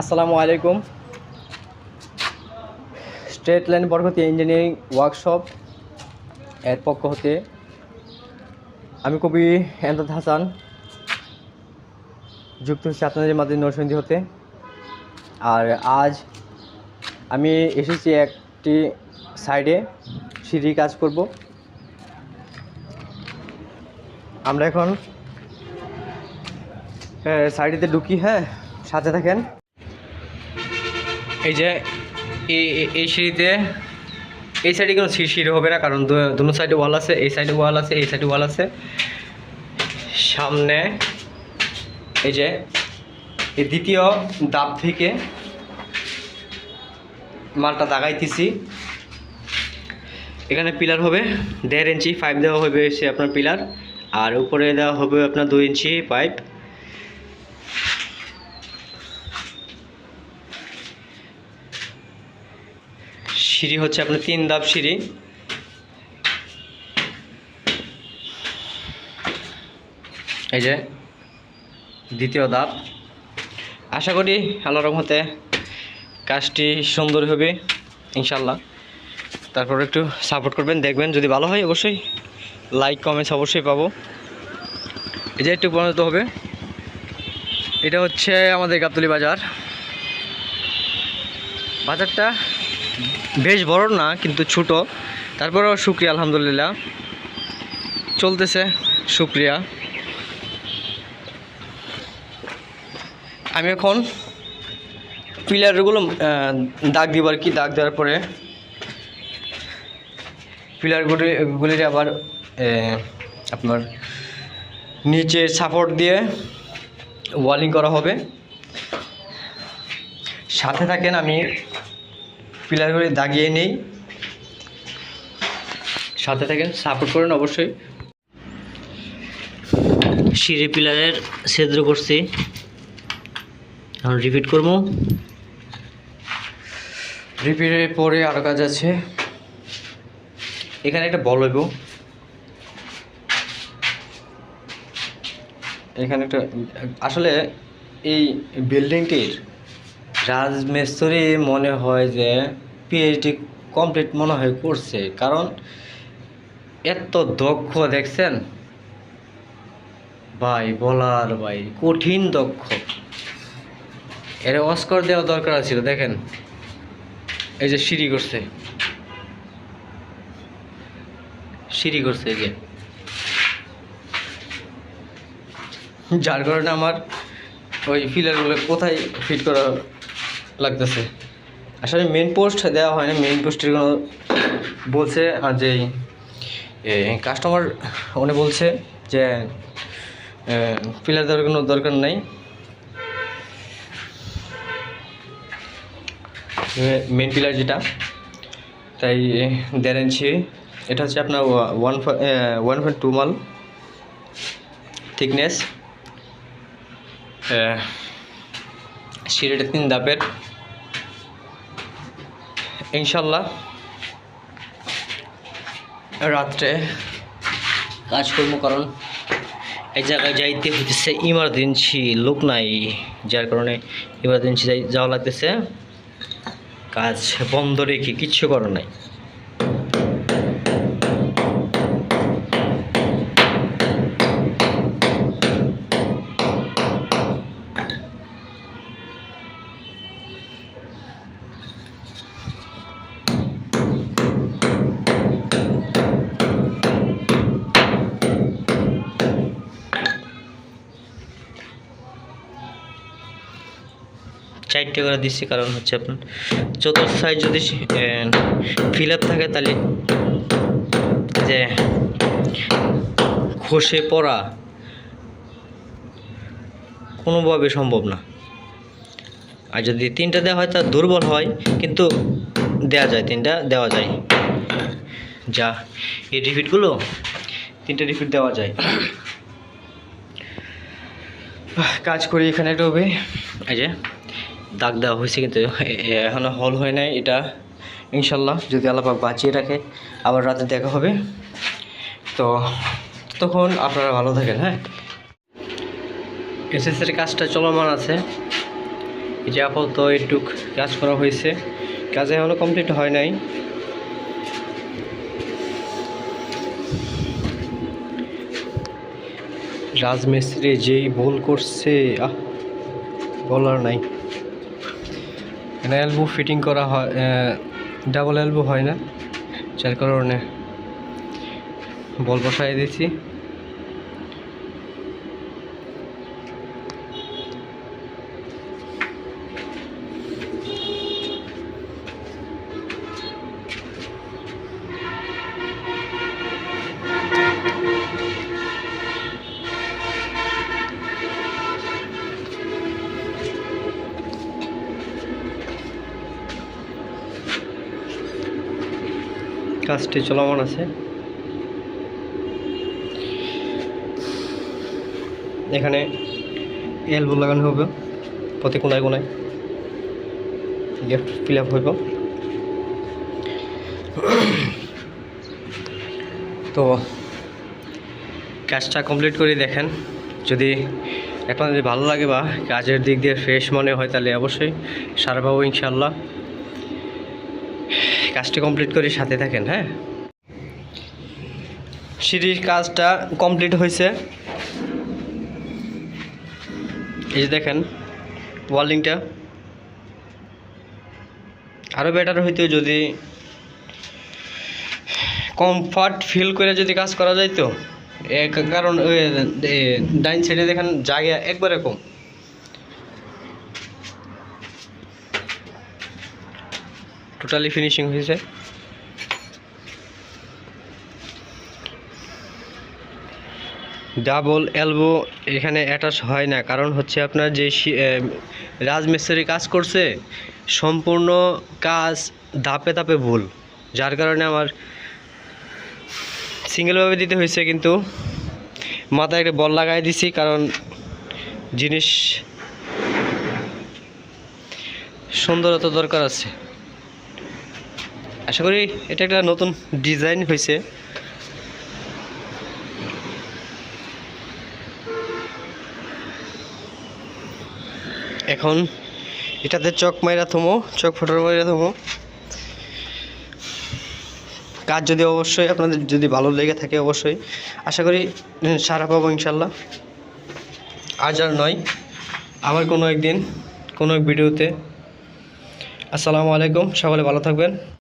আসসালামু আলাইকুম। Straight line Borgoti engineering workshop এর পক্ষ হতে আমি কবি এমদাদ হাসান, যুক্ত হচ্ছি আপনাদের মাঝে নরসিংদী হতে। আর আজ আমি এসেছি একটি সাইডে সিঁড়ি কাজ করব। আমরা এখন সাইডেতে ঢুকি হ্যাঁ সাথে থাকেন। এই যে এই সিঁড়িতে, এই সাইডে কোনো সিঁড়ি হবে না, কারণ দুনো সাইডে ওয়াল আছে, এই সাইডে ওয়াল আছে, এই সাইডে ওয়াল আছে। সামনে, এই যে, এই দ্বিতীয় দাব থেকে মালটা দাগাইতেছি। এখানে পিলার হবে, দেড় ইঞ্চি পাইপ দেওয়া হবে সে আপনার পিলার, আর উপরে দেওয়া হবে আপনার দুই ইঞ্চি পাইপ সিঁড়ি হচ্ছে আপনার তিন ধাপ সিঁড়ি। এই যে দ্বিতীয় ধাপ। আশা করি আল্লাহর রহমতে কাজটি সুন্দর হবে ইনশাল্লাহ তারপর একটু সাপোর্ট করবেন, দেখবেন যদি ভালো হয় অবশ্যই লাইক কমেন্টস অবশ্যই পাবো। এই যে একটু পরিণত হবে। এটা হচ্ছে আমাদের গাবতলি বাজার। বাজারটা বেশ বড় না, কিন্তু ছোট। তারপরেও শুক্রিয়া, আলহামদুলিল্লাহ। চলতেছে, শুক্রিয়া। আমি এখন পিলারগুলো দাগ দিব আর কি, দাগ দেওয়ার পরে। পিলারগুলি, গুলির আবার আপনার নিচে সাপোর্ট দিয়ে ওয়ালিং করা হবে। সাথে থাকেন আমি পিলারগুলি দাগিয়ে নেই। সাথে থাকেন সাপোর্ট করেন অবশ্যই। সিঁড়ি পিলারের ছিদ্র করছি। এখন রিপিট করব। রিপিটের পরে আরও কাজ আছে। এখানে একটা বল হইব। এখানে একটা আসলে এই বিল্ডিংটির রাজমিস্ত্রি মনে হয় যে পিএইচডি কমপ্লিট মনে হয় করছে, কারণ এত দক্ষ দেখছেন? ভাই, বলার ভাই, কঠিন দক্ষ। এর অস্কর দেওয়া দরকার ছিল দেখেন। এই যে সিঁড়ি করছে। সিঁড়ি করছে এই যে। যার কারণে আমার ওই ফিলারগুলো কোথায় ফিট করা লাগতেছে। আসলে মেন পোস্ট দেওয়া হয়নি মেন পোস্টের কোনো বলছে যে কাস্টমার উনি বলছে যে ফিলার দেওয়ার কোনো দরকার নাই। মেন পিলার যেটা, তাই দেড় ইঞ্চি। এটা হচ্ছে আপনার ওয়ান ওয়ান পয়েন্ট টু মাল থিকনেস সিঁড়িটা তিন ধাপের ইনশাল্লাহ। রাত্রে কাজকর্ম কারণ এই জায়গায় যাইতে হইতেছে ইমার্জেন্সি লোক নাই, যার কারণে ইমার্জেন্সি যাওয়া লাগতেছে। কাজ বন্ধ রেখে কিচ্ছু করার নাই। চারটে করে দিচ্ছি, কারণ হচ্ছে আপনার চতুর্থ সাইজ যদি ফিল থাকে তাহলে যে খসে পড়া কোনোভাবে সম্ভব না। আর যদি তিনটা দেওয়া হয় তা দুর্বল হয়, কিন্তু দেওয়া যায়, তিনটা দেওয়া যায়। যা, এই রিপিটগুলো তিনটা রিপিট দেওয়া যায়। কাজ করি এখানে হবে এই যে দাগ দেওয়া হয়েছে কিন্তু এ- এ- এখনও হল হয় নাই এটা। ইনশাল্লাহ যদি আল্লাপাক বাঁচিয়ে রাখে, আবার রাতে দেখা হবে। তো তখন আপনারা ভালো থাকেন হ্যাঁ? এসএসসির কাজটা চলমান আছে। যে আপাতত একটুক কাজ করা হয়েছে। কাজ এখনও কমপ্লিট হয় নাই। রাজমিস্ত্রি যেই ভুল করছে, আহ, বলার নাই। এখানে অ্যালবো ফিটিং করা হয় ডাবল অ্যালবো হয় না। যার কারণে বল বসাই দিয়েছি। কাজটি চলমান আছে। এখানে এলবো লাগানো হবে প্রতি কোনায় কোনায়। গিফট ফিল আপ হইব। তো কাজটা কমপ্লিট করে, দেখেন। যদি যদি ভালো লাগে বা কাজের দিক দিয়ে ফ্রেশ মনে হয়, তাহলে অবশ্যই সারা পাবো ইনশাল্লাহ কাজটি কমপ্লিট করে সাথে থাকেন হ্যাঁ? সিঁড়ির কাজটা কমপ্লিট হয়েছে। এই যে দেখেন ওয়ার্ল্ডিংটা আরও বেটার হইতো যদি কমফর্ট ফিল করে যদি কাজ করা যায় তো কারণ ডাইন সাইডে দেখেন জায়গা একবারে কম। টোটালি ফিনিশিং হয়েছে। ডাবল এলবো এখানে অ্যাটাচ হয় না, কারণ হচ্ছে আপনার যে রাজমিস্ত্রি কাজ করছে, সম্পূর্ণ কাজ ধাপে ধাপে ভুল, যার কারণে আমার সিঙ্গেলভাবে দিতে হয়েছে, কিন্তু মাথায় একটা বল লাগাই দিছি, কারণ জিনিস সুন্দরতা দরকার আছে। আশা করি এটা একটা নতুন ডিজাইন হয়েছে। এখন এটাতে চক মাইরা থমো, চক ফোটার মাইরা থমো। কাজ যদি অবশ্যই আপনাদের যদি ভালো লেগে থাকে অবশ্যই। আশা করি সারা পাবো ইনশাল্লাহ। আজ আর নয়, আবার কোনো একদিন, কোনো এক ভিডিওতে। আসসালামু আলাইকুম সকলে ভালো থাকবেন।